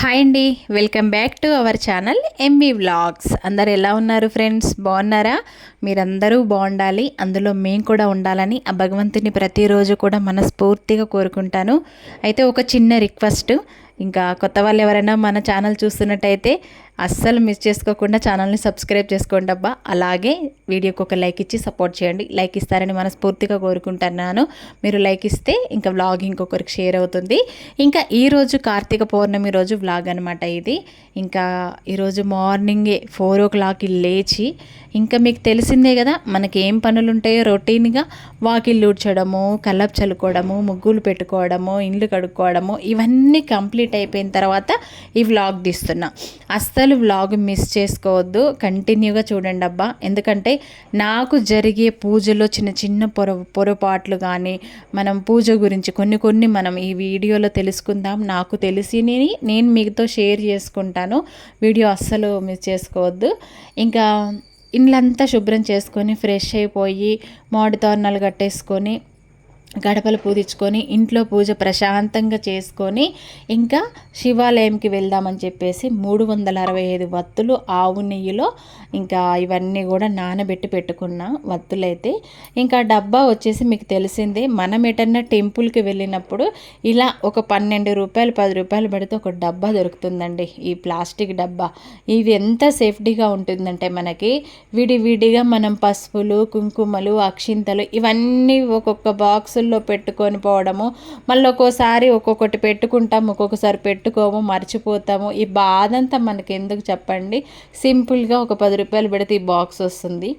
Hi అండి welcome back to our channel MB vlogs అందరు ఎలా ఉన్నారు ఫ్రెండ్స్? బాగున్నారా? మీరందరూ బాగుండాలి. అందులో మేము కూడా ఉండాలని ఆ భగవంతుని ప్రతిరోజు కూడా మనస్ఫూర్తిగా కోరుకుంటాను. అయితే ఒక చిన్న రిక్వెస్ట్ ఇంకా కొత్త వాళ్ళు ఎవరైనా మన ఛానల్ చూస్తున్నట్టయితే అస్సలు మిస్ చేసుకోకుండా ఛానల్ని సబ్స్క్రైబ్ చేసుకోండి అబ్బా. అలాగే వీడియోకి ఒక లైక్ ఇచ్చి సపోర్ట్ చేయండి. లైక్ ఇస్తారని మనస్ఫూర్తిగా కోరుకుంటున్నాను. మీరు లైక్ ఇస్తే ఇంకా వ్లాగ్ ఇంకొకరికి షేర్ అవుతుంది. ఇంకా ఈరోజు కార్తీక పౌర్ణమి రోజు వ్లాగ్ అనమాట ఇది. ఇంకా ఈరోజు మార్నింగే ఫోర్ ఓ క్లాక్కి లేచి ఇంకా మీకు తెలిసిందే కదా మనకి ఏం పనులు ఉంటాయో రొటీన్గా వాకిళ్ళు ఊడ్చడము కలప్ చల్లుకోవడము ముగ్గులు పెట్టుకోవడము ఇండ్లు కడుక్కోవడము ఇవన్నీ కంప్లీట్ అయిపోయిన తర్వాత ఈ వ్లాగ్ తీస్తున్నా. అస్సలు వ్లాగ్ మిస్ చేసుకోవద్దు. కంటిన్యూగా చూడండి అబ్బా. ఎందుకంటే నాకు జరిగే పూజలో చిన్న చిన్న పొర పొరపాట్లు కానీ మనం పూజ గురించి కొన్ని కొన్ని మనం ఈ వీడియోలో తెలుసుకుందాం. నాకు తెలిసి నేను మీతో షేర్ చేసుకుంటాను. వీడియో అస్సలు మిస్ చేసుకోవద్దు. ఇంకా ఇండ్లంతా శుభ్రం చేసుకొని ఫ్రెష్ అయిపోయి మామిడి తోరణాలు కట్టేసుకొని గడపలు పూజించుకొని ఇంట్లో పూజ ప్రశాంతంగా చేసుకొని ఇంకా శివాలయంకి వెళ్దామని చెప్పేసి మూడు వందల అరవై ఐదు వత్తులు ఆవు నెయ్యిలో ఇంకా ఇవన్నీ కూడా నానబెట్టి పెట్టుకున్న వత్తులైతే. ఇంకా డబ్బా వచ్చేసి మీకు తెలిసిందే మనం ఎటన్నా టెంపుల్కి వెళ్ళినప్పుడు ఇలా ఒక పన్నెండు రూపాయలు పది రూపాయలు పెడితే ఒక డబ్బా దొరుకుతుందండి ఈ ప్లాస్టిక్ డబ్బా. ఇది ఎంత సేఫ్టీగా ఉంటుందంటే మనకి విడివిడిగా మనం పసుపులు కుంకుమలు అక్షింతలు ఇవన్నీ ఒక్కొక్క బాక్సులు బాక్సుల్లో పెట్టుకొని పోవడము మళ్ళీ ఒక్కోసారి ఒక్కొక్కటి పెట్టుకుంటాం ఒక్కొక్కసారి పెట్టుకోము మర్చిపోతాము. ఈ బాధ అంతా మనకి ఎందుకు చెప్పండి? సింపుల్గా ఒక పది రూపాయలు పెడితే ఈ బాక్స్ వస్తుంది.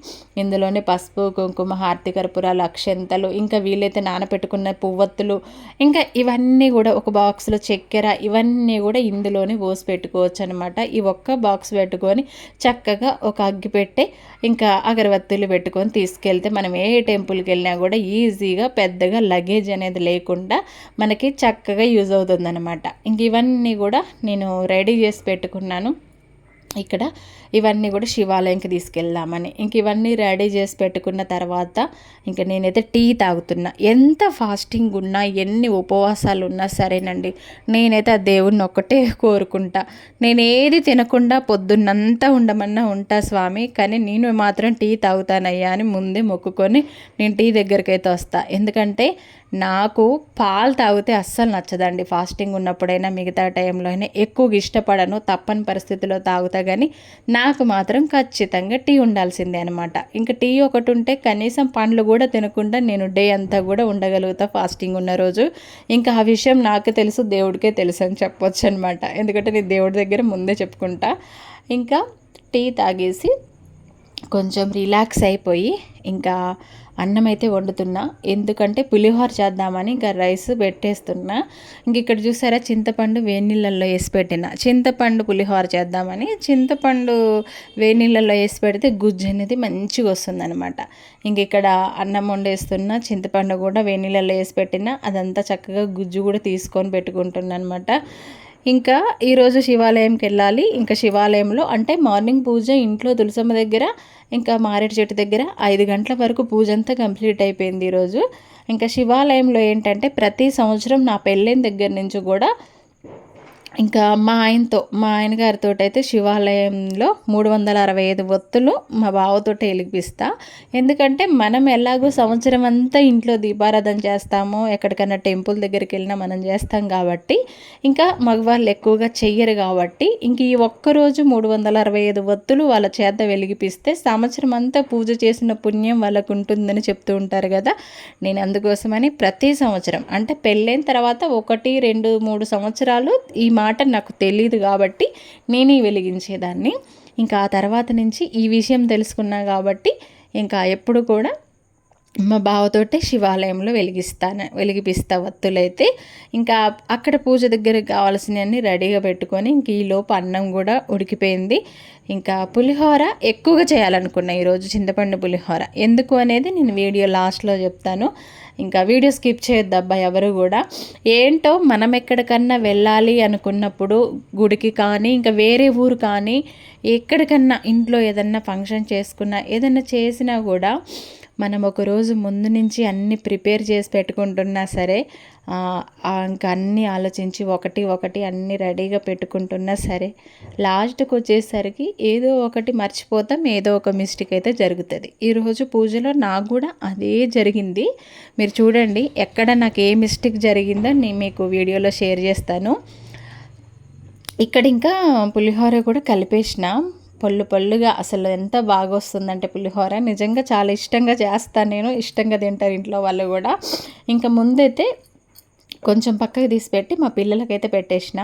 ఇందులోనే పసుపు కుంకుమ హార్తి కర్పూరాలు అక్షంతలు ఇంకా వీలైతే నానపెట్టుకున్న పువ్వొత్తులు ఇంకా ఇవన్నీ కూడా ఒక బాక్స్లో చక్కెర ఇవన్నీ కూడా ఇందులోనే పోసి పెట్టుకోవచ్చు అనమాట ఈ ఒక్క బాక్స్ పెట్టుకొని చక్కగా ఒక అగ్గి పెట్టే ఇంకా అగరబత్తులు పెట్టుకొని తీసుకెళ్తే మనం ఏ టెంపుల్కి వెళ్ళినా కూడా ఈజీగా పెద్ద పెద్దగా లగేజ్ అనేది లేకుండా మనకి చక్కగా యూజ్ అవుతుంది అనమాట ఇంక ఇవన్నీ కూడా నేను రెడీ చేసి పెట్టుకున్నాను. ఇక్కడ ఇవన్నీ కూడా శివాలయంకి తీసుకెళ్దామని. ఇంక ఇవన్నీ రెడీ చేసి పెట్టుకున్న తర్వాత ఇంక నేనైతే టీ తాగుతున్నా. ఎంత ఫాస్టింగ్ ఉన్నా ఎన్ని ఉపవాసాలు ఉన్నా సరేనండి. నేనైతే ఆ దేవుణ్ణి ఒక్కటే కోరుకుంటా. నేను ఏది తినకుండా పొద్దున్నంతా ఉండమన్నా ఉంటా స్వామి కానీ నేను మాత్రం టీ తాగుతానయ్యా అని ముందే మొక్కుకొని నేను టీ దగ్గరికి అయితే వస్తా. ఎందుకంటే నాకు పాలు తాగితే అస్సలు నచ్చదండి. ఫాస్టింగ్ ఉన్నప్పుడైనా మిగతా టైంలో అయినా ఎక్కువగా ఇష్టపడను. తప్పని పరిస్థితిలో తాగుతా కానీ నాకు మాత్రం ఖచ్చితంగా టీ ఉండాల్సిందే అనమాట ఇంకా టీ ఒకటి ఉంటే కనీసం పండ్లు కూడా తినకుండా నేను డే అంతా కూడా ఉండగలుగుతా ఫాస్టింగ్ ఉన్న రోజు. ఇంకా ఆ విషయం నాకు తెలుసు దేవుడికే తెలుసు అని చెప్పొచ్చు అనమాట ఎందుకంటే నేను దేవుడి దగ్గర ముందే చెప్పుకుంటా. ఇంకా టీ తాగేసి కొంచెం రిలాక్స్ అయిపోయి ఇంకా అన్నం అయితే వండుతున్నా. ఎందుకంటే పులిహోర చేద్దామని ఇంకా రైస్ పెట్టేస్తున్నా. ఇంక ఇక్కడ చూసారా చింతపండు వేడినీళ్ళల్లో వేసి పెట్టిన. చింతపండు పులిహోర చేద్దామని చింతపండు వేడినీళ్ళల్లో వేసి పెడితే గుజ్జు అనేది మంచిగా వస్తుందనమాట ఇంక ఇక్కడ అన్నం వండేస్తున్నా చింతపండు కూడా వేడినీళ్ళల్లో వేసి పెట్టిన. అదంతా చక్కగా గుజ్జు కూడా తీసుకొని పెట్టుకుంటున్నా అనమాట ఇంకా ఈరోజు శివాలయంకి వెళ్ళాలి. ఇంకా శివాలయంలో అంటే మార్నింగ్ పూజ ఇంట్లో తులసమ్మ దగ్గర ఇంకా మారేడు చెట్టు దగ్గర ఐదు గంటల వరకు పూజ అంతా కంప్లీట్ అయిపోయింది ఈరోజు ఇంకా శివాలయంలో ఏంటంటే ప్రతి సంవత్సరం నా పెళ్ళైన దగ్గర నుంచి కూడా ఇంకా మా ఆయనతో మా ఆయన గారితో అయితే శివాలయంలో మూడు వందల అరవై ఐదు ఒత్తులు మా బావతో వెలిగిపిస్తా. ఎందుకంటే మనం ఎలాగో సంవత్సరం అంతా ఇంట్లో దీపారాధన చేస్తాము ఎక్కడికైనా టెంపుల్ దగ్గరికి వెళ్ళినా మనం చేస్తాం కాబట్టి ఇంకా మగవాళ్ళు ఎక్కువగా చెయ్యరు కాబట్టి ఇంక ఈ ఒక్కరోజు మూడు వందల అరవై ఐదు ఒత్తులు వాళ్ళ చేత వెలిగిపిస్తే సంవత్సరం అంతా పూజ చేసిన పుణ్యం వాళ్ళకు ఉంటుందని చెప్తూ ఉంటారు కదా. నేను అందుకోసమని ప్రతి సంవత్సరం అంటే పెళ్ళైన తర్వాత ఒకటి రెండు మూడు సంవత్సరాలు ఈ మా మాట నాకు తెలియదు కాబట్టి నేనే వెలిగించేదాన్ని. ఇంకా ఆ తర్వాత నుంచి ఈ విషయం తెలుసుకున్నా కాబట్టి ఇంకా ఎప్పుడు కూడా మా బావతోటే శివాలయంలో వెలిగిస్తాను వెలిగిపిస్తా వత్తులైతే. ఇంకా అక్కడ పూజ దగ్గర కావాల్సినవన్నీ రెడీగా పెట్టుకొని ఇంక ఈలోపు అన్నం కూడా ఉడికిపోయింది. ఇంకా పులిహోర ఎక్కువగా చేయాలనుకున్నా ఈరోజు చింతపండు పులిహోర. ఎందుకు అనేది నేను వీడియో లాస్ట్లో చెప్తాను. ఇంకా వీడియో స్కిప్ చేయొద్దు అబ్బాయి ఎవరు కూడా. ఏంటో మనం ఎక్కడికన్నా వెళ్ళాలి అనుకున్నప్పుడు గుడికి కానీ ఇంకా వేరే ఊరు కానీ ఎక్కడికన్నా ఇంట్లో ఏదన్నా ఫంక్షన్ చేసుకున్నా ఏదన్నా చేసినా కూడా మనం ఒక రోజు ముందు నుంచి అన్ని ప్రిపేర్ చేసి పెట్టుకుంటున్నా సరే ఇంకా అన్నీ ఆలోచించి ఒకటి ఒకటి అన్నీ రెడీగా పెట్టుకుంటున్నా సరే లాస్ట్కి వచ్చేసరికి ఏదో ఒకటి మర్చిపోతాం ఏదో ఒక మిస్టేక్ అయితే జరుగుతుంది. ఈరోజు పూజలో నాకు కూడా అదే జరిగింది. మీరు చూడండి ఎక్కడ నాకు ఏ మిస్టేక్ జరిగిందో నేను మీకు వీడియోలో షేర్ చేస్తాను. ఇక్కడ ఇంకా పులిహోర కూడా కలిపేసిన. పళ్ళు పళ్ళుగా అసలు ఎంత బాగా వస్తుందంటే పులిహోర. నిజంగా చాలా ఇష్టంగా చేస్తాను నేను. ఇష్టంగా తింటారు ఇంట్లో వాళ్ళు కూడా. ఇంకా ముందైతే కొంచెం పక్కకి తీసి పెట్టి మా పిల్లలకైతే పెట్టేసిన.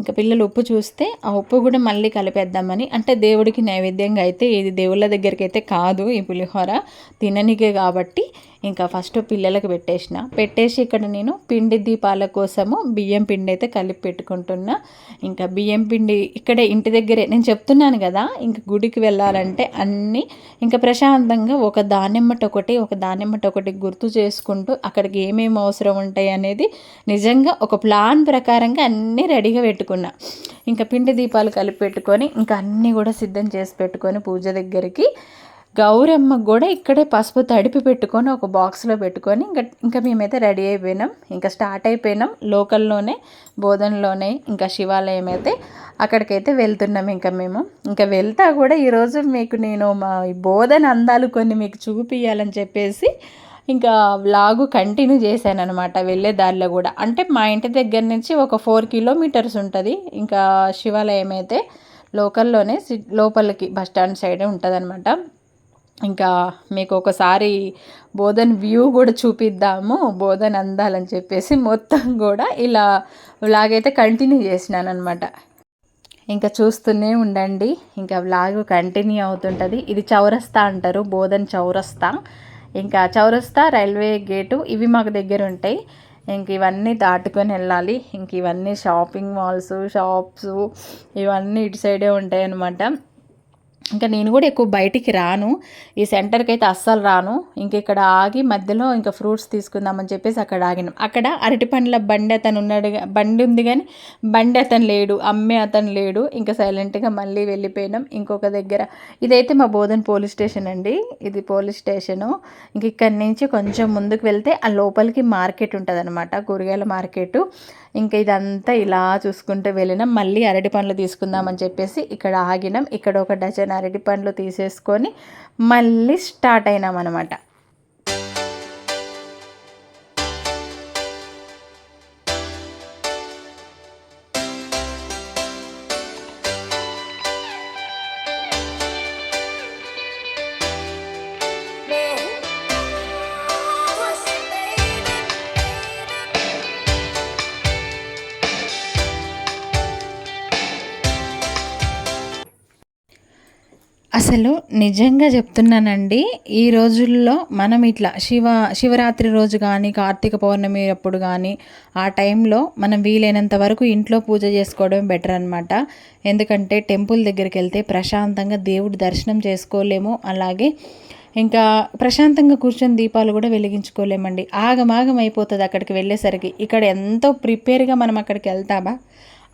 ఇంకా పిల్లలు ఉప్పు చూస్తే ఆ ఉప్పు కూడా మళ్ళీ కలిపేద్దామని. అంటే దేవుడికి నైవేద్యంగా అయితే ఇది దేవుళ్ళ దగ్గరికి అయితే కాదు ఈ పులిహోర. తిననికే కాబట్టి ఇంకా ఫస్ట్ పిల్లలకు పెట్టేసిన. పెట్టేసి ఇక్కడ నేను పిండి దీపాల కోసము బియ్యం పిండి అయితే కలిపి పెట్టుకుంటున్నా. ఇంకా బియ్యం పిండి ఇక్కడే ఇంటి దగ్గరే నేను చెప్తున్నాను కదా ఇంకా గుడికి వెళ్ళాలంటే అన్నీ ఇంకా ప్రశాంతంగా ఒక దానిమ్మట ఒకటి ఒక దానిమ్మట ఒకటి గుర్తు చేసుకుంటూ అక్కడికి ఏమేమి అవసరం ఉంటాయి అనేది నిజంగా ఒక ప్లాన్ ప్రకారంగా అన్నీ రెడీగా పెట్టుకున్నా. ఇంకా పిండి దీపాలు కలిపి పెట్టుకొని ఇంకా అన్నీ కూడా సిద్ధం చేసి పెట్టుకొని పూజ దగ్గరికి గౌరమ్మకు కూడా ఇక్కడే పసుపు తడిపి పెట్టుకొని ఒక బాక్స్లో పెట్టుకొని ఇంకా ఇంకా మేమైతే రెడీ అయిపోయినాం. ఇంకా స్టార్ట్ అయిపోయినాం. లోకల్లోనే బోధనలోనే ఇంకా శివాలయం అయితే అక్కడికైతే వెళ్తున్నాం ఇంకా మేము. ఇంకా వెళ్తా కూడా ఈరోజు మీకు నేను మా బోధన అందాలు కొన్ని మీకు చూపించాలని చెప్పేసి ఇంకా వ్లాగు కంటిన్యూ చేశాను అనమాట వెళ్ళే దారిలో కూడా. అంటే మా ఇంటి దగ్గర నుంచి ఒక ఫోర్ కిలోమీటర్స్ ఉంటుంది. ఇంకా శివాలయం అయితే లోకల్లోనే సి- లోపలికి బస్ స్టాండ్ సైడే ఉంటుంది అనమాట ఇంకా మీకు ఒకసారి బోధన్ వ్యూ కూడా చూపిద్దాము. బోధన్ అందాలని చెప్పేసి మొత్తం కూడా ఇలా వ్లాగైతే కంటిన్యూ చేసినాను అనమాట ఇంకా చూస్తూనే ఉండండి. ఇంకా వ్లాగ్ కంటిన్యూ అవుతుంటుంది. ఇది చౌరస్తా అంటారు. బోధన్ చౌరస్తా. ఇంకా చౌరస్తా రైల్వే గేటు ఇవి మాకు దగ్గర ఉంటాయి. ఇంక ఇవన్నీ దాటుకొని వెళ్ళాలి. ఇంక ఇవన్నీ షాపింగ్ మాల్స్ షాప్స్ ఇవన్నీ ఇటు సైడే ఉంటాయి అన్నమాట ఇంకా నేను కూడా ఎక్కువ బయటికి రాను. ఈ సెంటర్కి అయితే అస్సలు రాను. ఇంక ఇక్కడ ఆగి మధ్యలో ఇంకా ఫ్రూట్స్ తీసుకుందామని చెప్పేసి అక్కడ ఆగినాం. అక్కడ అరటి పండ్ల బండి అతను ఉన్నాడు బండి ఉంది కానీ బండి అతను లేడు అమ్మే అతను లేడు. ఇంకా సైలెంట్గా మళ్ళీ వెళ్ళిపోయినాం. ఇంకొక దగ్గర ఇదైతే మా బోధన్ పోలీస్ స్టేషన్ అండి. ఇది పోలీస్ స్టేషను. ఇంక ఇక్కడి నుంచి కొంచెం ముందుకు వెళ్తే ఆ లోపలికి మార్కెట్ ఉంటుంది అనమాట కూరగాయల మార్కెట్. ఇంకా ఇదంతా ఇలా చూసుకుంటూ వెళ్ళినాం. మళ్ళీ అరటి పండ్లు తీసుకుందామని చెప్పేసి ఇక్కడ ఆగినాం. ఇక్కడ ఒక డజన్ అరటి పండ్లు తీసేసుకొని మళ్ళీ స్టార్ట్ అయినాం అనమాట అసలు నిజంగా చెప్తున్నానండి ఈ రోజుల్లో మనం ఇట్లా శివ శివరాత్రి రోజు కానీ కార్తీక పౌర్ణమి అప్పుడు కానీ ఆ టైంలో మనం వీలైనంత వరకు ఇంట్లో పూజ చేసుకోవడం బెటర్ అనమాట ఎందుకంటే టెంపుల్ దగ్గరికి వెళ్తే ప్రశాంతంగా దేవుడి దర్శనం చేసుకోలేము. అలాగే ఇంకా ప్రశాంతంగా కూర్చొని దీపాలు కూడా వెలిగించుకోలేమండి. ఆగమాగం అయిపోతుంది అక్కడికి వెళ్ళేసరికి. ఇక్కడ ఎంతో ప్రిపేర్గా మనం అక్కడికి వెళ్తామా?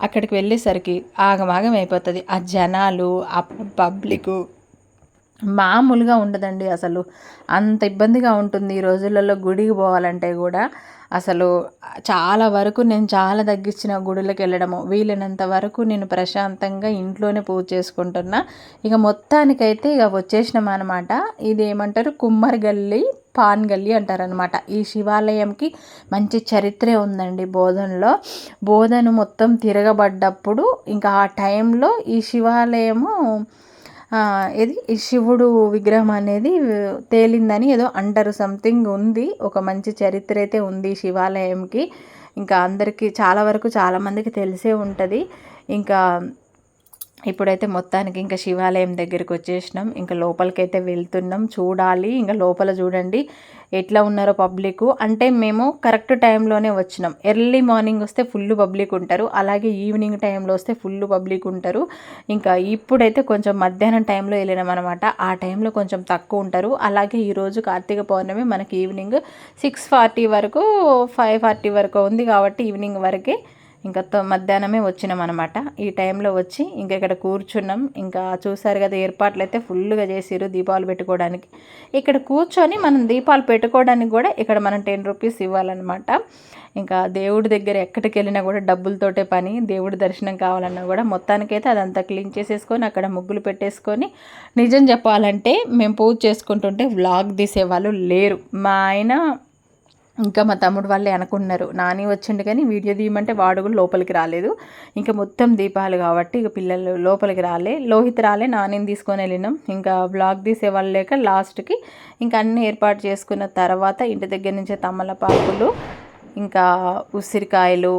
అక్కడికి వెళ్ళేసరికి ఆగమాగం అయిపోతుంది. ఆ జనాలు ఆ పబ్లిక్ మామూలుగా ఉండదండి అసలు. అంత ఇబ్బందిగా ఉంటుంది ఈ రోజులలో గుడికి పోవాలంటే కూడా. అసలు చాలా వరకు నేను చాలా తగ్గించిన గుడులకు వెళ్ళడము వీలైనంత వరకు నేను ప్రశాంతంగా ఇంట్లోనే పూజ చేసుకుంటున్నా. ఇక మొత్తానికైతే ఇక వచ్చేసినాం అనమాట ఇది ఏమంటారు? కుమ్మరి గల్లి పాన్ గల్లి అంటారనమాట ఈ శివాలయంకి మంచి చరిత్రే ఉందండి బోధనలో. బోధన మొత్తం తిరగబడ్డప్పుడు ఇంకా ఆ టైంలో ఈ శివాలయము ఇది ఈ శివుడు విగ్రహం అనేది తేలిందని ఏదో అంటారు సంథింగ్ ఉంది. ఒక మంచి చరిత్ర అయితే ఉంది శివాలయంకి. ఇంకా అందరికీ చాలా వరకు చాలామందికి తెలిసే ఉంటుంది. ఇంకా ఇప్పుడైతే మొత్తానికి ఇంకా శివాలయం దగ్గరికి వచ్చేసినాం. ఇంకా లోపలికైతే వెళ్తున్నాం. చూడాలి. ఇంకా లోపల చూడండి. ఎట్లా ఉన్నారో పబ్లిక్. అంటే మేము కరెక్ట్ టైంలోనే వచ్చినాం. ఎర్లీ మార్నింగ్ వస్తే ఫుల్ పబ్లిక్ ఉంటారు. అలాగే ఈవినింగ్ టైంలో వస్తే ఫుల్ పబ్లిక్ ఉంటారు. ఇంకా ఇప్పుడైతే కొంచెం మధ్యాహ్నం టైంలో వెళ్ళినాం అనమాట ఆ టైంలో కొంచెం తక్కువ ఉంటారు. అలాగే ఈరోజు కార్తీక పౌర్ణమి మనకి ఈవినింగ్ సిక్స్ ఫార్టీ వరకు ఫైవ్ ఫార్టీ వరకు ఉంది కాబట్టి ఈవినింగ్ వరకే ఇంకా మధ్యాహ్నమే వచ్చినాం అనమాట ఈ టైంలో వచ్చి ఇంకా ఇక్కడ కూర్చున్నాం. ఇంకా చూసారు కదా ఏర్పాట్లు అయితే ఫుల్గా చేసిరు దీపాలు పెట్టుకోవడానికి. ఇక్కడ కూర్చొని మనం దీపాలు పెట్టుకోవడానికి కూడా ఇక్కడ మనం టెన్ రూపీస్ ఇవ్వాలన్నమాట. ఇంకా దేవుడి దగ్గర ఎక్కడికి వెళ్ళినా కూడా డబ్బులతోటే పని. దేవుడి దర్శనం కావాలన్నా కూడా మొత్తానికైతే అదంతా క్లీన్ చేసేసుకొని అక్కడ ముగ్గులు పెట్టేసుకొని నిజం చెప్పాలంటే మేము పూజ చేసుకుంటుంటే వ్లాగ్ తీసేవాళ్ళు లేరు. మా ఆయన ఇంకా మా తమ్ముడు వాళ్ళే అనుకున్నారు నాని వచ్చిండు కానీ వీడియో తీయమంటే వాడు కూడా లోపలికి రాలేదు. ఇంకా మొత్తం దీపాలు కాబట్టి ఇక పిల్లలు లోపలికి రాలే. లోహిత్ రాలే నానిని తీసుకొని వెళ్ళినాం. ఇంకా బ్లాగ్ తీసే వాళ్ళు లేక లాస్ట్కి ఇంకా అన్నీ ఏర్పాటు చేసుకున్న తర్వాత ఇంటి దగ్గర నుంచి తమలపాకులు ఇంకా ఉసిరికాయలు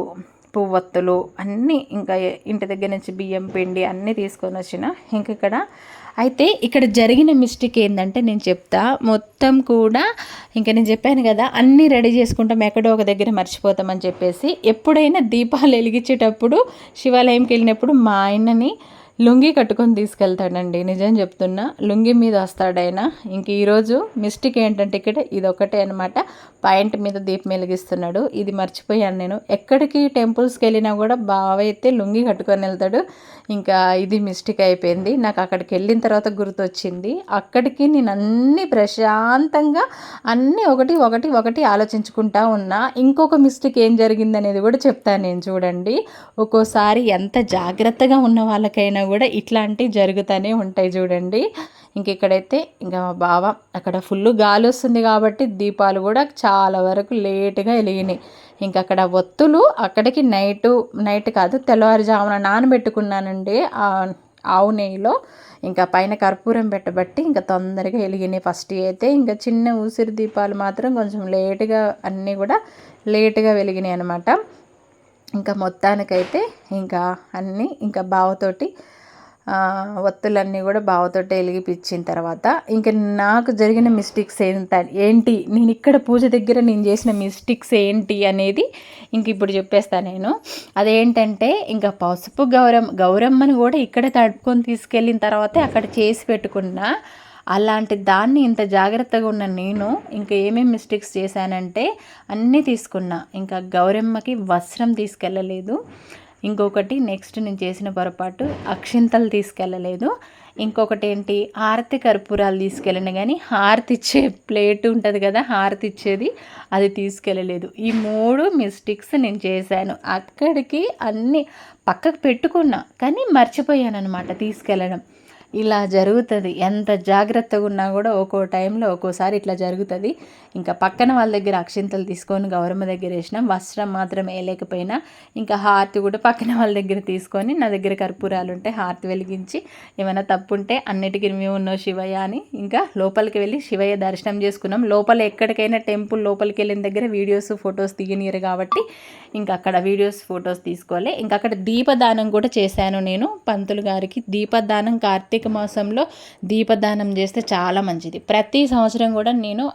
పువ్వొత్తులు అన్నీ ఇంకా ఇంటి దగ్గర నుంచి బియ్యం పిండి అన్నీ తీసుకొని వచ్చిన. ఇంక ఇక్కడ అయితే ఇక్కడ జరిగిన మిస్టేక్ ఏంటంటే నేను చెప్తా మొత్తం కూడా ఇంకా నేను చెప్పాను కదా అన్నీ రెడీ చేసుకుంటాం ఎక్కడో ఒక దగ్గర మర్చిపోతామని చెప్పేసి. ఎప్పుడైనా దీపాలు వెలిగించేటప్పుడు శివాలయంకి వెళ్ళినప్పుడు మా ఆయనని లుంగి కట్టుకొని తీసుకెళ్తాడండి. నిజం చెప్తున్నా లుంగి మీద వస్తాడైనా ఇంక ఈరోజు మిస్టేక్ ఏంటంటే ఇక్కడ ఇది ఒకటే అనమాట పాయింట్ మీద దీపం వెలిగిస్తున్నాడు. ఇది మర్చిపోయాను నేను. ఎక్కడికి టెంపుల్స్కి వెళ్ళినా కూడా బావ అయితే లుంగి కట్టుకొని వెళ్తాడు. ఇంకా ఇది మిస్టేక్ అయిపోయింది. నాకు అక్కడికి వెళ్ళిన తర్వాత గుర్తొచ్చింది. అక్కడికి నేను అన్ని ప్రశాంతంగా అన్నీ ఒకటి ఒకటి ఒకటి ఆలోచించుకుంటా ఉన్నా. ఇంకొక మిస్టేక్ ఏం జరిగింది అనేది కూడా చెప్తాను నేను చూడండి. ఒక్కోసారి ఎంత జాగ్రత్తగా ఉన్న వాళ్ళకైనా కూడా ఇట్లాంటివి జరుగుతూనే ఉంటాయి చూడండి. ఇంక ఇక్కడైతే ఇంకా బావ అక్కడ ఫుల్ గాలి వస్తుంది కాబట్టి దీపాలు కూడా చాలా వరకు లేటుగా వెలిగినాయి. ఇంక అక్కడ ఒత్తులు అక్కడికి నైటు నైట్ కాదు తెల్లవారుజామున నానబెట్టుకున్నానండి ఆ ఆవు నెయ్యిలో. ఇంకా పైన కర్పూరం పెట్టబట్టి ఇంకా తొందరగా వెలిగినాయి ఫస్ట్ అయితే. ఇంకా చిన్న ఊసిరి దీపాలు మాత్రం కొంచెం లేటుగా అన్నీ కూడా లేటుగా వెలిగినాయి అనమాట ఇంకా మొత్తానికైతే ఇంకా అన్నీ ఇంకా బావతోటి ఒత్తులన్నీ కూడా బావతోటే వెలిగిపించిన తర్వాత ఇంకా నాకు జరిగిన మిస్టేక్స్ ఏంట ఏంటి? నేను ఇక్కడ పూజ దగ్గర నేను చేసిన మిస్టేక్స్ ఏంటి అనేది ఇంక ఇప్పుడు చెప్పేస్తాను నేను. అదేంటంటే ఇంకా పసుపు గౌరమ్మ గౌరమ్మని కూడా ఇక్కడ తడుపుకొని తీసుకెళ్ళిన తర్వాతే అక్కడ చేసి పెట్టుకున్నా అలాంటి దాన్ని ఇంత జాగ్రత్తగా ఉన్న నేను ఇంకా ఏమేమి మిస్టేక్స్ చేశానంటే అన్నీ తీసుకున్నా. ఇంకా గౌరమ్మకి వస్త్రం తీసుకెళ్ళలేదు. ఇంకొకటి నెక్స్ట్ నేను చేసిన పొరపాటు అక్షింతలు తీసుకెళ్ళలేదు. ఇంకొకటి ఏంటి హారతి కర్పూరాలు తీసుకెళ్ళిన కానీ హారతి ఇచ్చే ప్లేట్ ఉంటుంది కదా హారతి ఇచ్చేది అది తీసుకెళ్ళలేదు. ఈ మూడు మిస్టేక్స్ నేను చేశాను. అక్కడికి అన్నీ పక్కకు పెట్టుకున్నా కానీ మర్చిపోయాను అనమాట తీసుకెళ్ళడం. ఇలా జరుగుతుంది. ఎంత జాగ్రత్తగా ఉన్నా కూడా ఒక్కో టైంలో ఒక్కోసారి ఇట్లా జరుగుతుంది. ఇంకా పక్కన వాళ్ళ దగ్గర అక్షింతలు తీసుకొని గౌరమ్మ దగ్గర వేసినాం. వస్త్రం మాత్రం వేయలేకపోయినా ఇంకా హారతి కూడా పక్కన వాళ్ళ దగ్గర తీసుకొని నా దగ్గర కర్పూరాలు ఉంటే హారతి వెలిగించి ఏమైనా తప్పు ఉంటే అన్నిటికీ మేము ఉన్నాం శివయ్య అని ఇంకా లోపలికి వెళ్ళి శివయ్య దర్శనం చేసుకున్నాం. లోపల ఎక్కడికైనా టెంపుల్ లోపలికి వెళ్ళిన దగ్గర వీడియోస్ ఫొటోస్ తీయనీరు కాబట్టి ఇంకా అక్కడ వీడియోస్ ఫొటోస్ తీసుకోవాలి ఇంకా అక్కడ దీపదానం కూడా చేశాను నేను పంతులు గారికి. దీపదానం కార్తీక్ మాసంలో దీపదానం చేస్తే చాలా మంచిది. ప్రతి సంవత్సరం కూడా నేను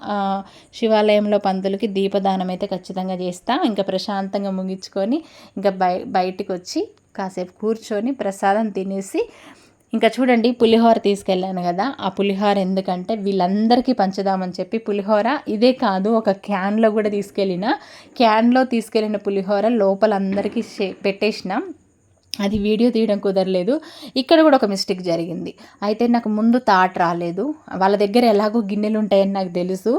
శివాలయంలో పంతులకి దీపదానం అయితే ఖచ్చితంగా చేస్తా. ఇంకా ప్రశాంతంగా ముగించుకొని ఇంకా బయ బయటికి వచ్చి కాసేపు కూర్చొని ప్రసాదం తినేసి ఇంకా చూడండి పులిహోర తీసుకెళ్ళాను కదా. ఆ పులిహోర ఎందుకంటే వీళ్ళందరికీ పంచుదామని చెప్పి పులిహోర ఇదే కాదు ఒక క్యాన్లో కూడా తీసుకెళ్ళిన. క్యాన్లో తీసుకెళ్ళిన పులిహోర లోపల అందరికీ షే- పెట్టేసిన. అది వీడియో తీయడం కుదరలేదు. ఇక్కడ కూడా ఒక మిస్టేక్ జరిగింది. అయితే నాకు ముందు థాట్ రాలేదు. వాళ్ళ దగ్గర ఎలాగో గిన్నెలు ఉంటాయని నాకు తెలుసు.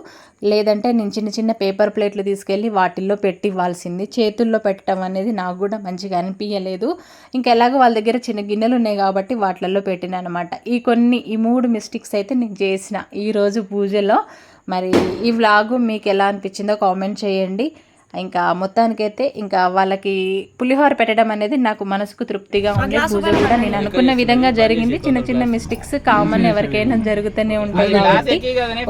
లేదంటే నేను చిన్న చిన్న పేపర్ ప్లేట్లు తీసుకెళ్ళి వాటిల్లో పెట్టి ఇవ్వాల్సింది. చేతుల్లో పెట్టడం అనేది నాకు కూడా మంచిగా అనిపించలేదు ఇంకా ఎలాగో వాళ్ళ దగ్గర చిన్న గిన్నెలు ఉన్నాయి కాబట్టి వాటిల్లో పెట్టిన అనమాట ఈ కొన్ని ఈ మూడు మిస్టేక్స్ అయితే నేను చేసిన ఈరోజు పూజలో. మరి ఈ వ్లాగు మీకు ఎలా అనిపించిందో కామెంట్ చేయండి. ఇంకా మొత్తానికైతే ఇంకా వాళ్ళకి పులిహోర పెట్టడం అనేది నాకు మనసుకు తృప్తిగా ఉంది పూజ కూడా నేను అనుకున్న విధంగా జరిగింది. చిన్న చిన్న మిస్టేక్స్ కామన్ ఎవరికైనా జరుగుతూనే ఉంటాయి కాబట్టి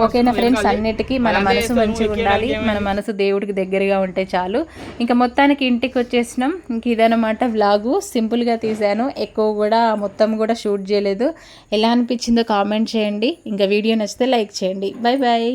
ఓకేనా ఫ్రెండ్స్? అన్నిటికీ మన మనసు మంచిగా ఉండాలి. మన మనసు దేవుడికి దగ్గరగా ఉంటే చాలు. ఇంకా మొత్తానికి ఇంటికి వచ్చేసినాం. ఇంక ఇదనమాట వ్లాగు సింపుల్గా తీశాను. ఎక్కువ కూడా మొత్తం కూడా షూట్ చేయలేదు. ఎలా అనిపించిందో కామెంట్ చేయండి. ఇంకా వీడియో నచ్చితే లైక్ చేయండి. Bye bye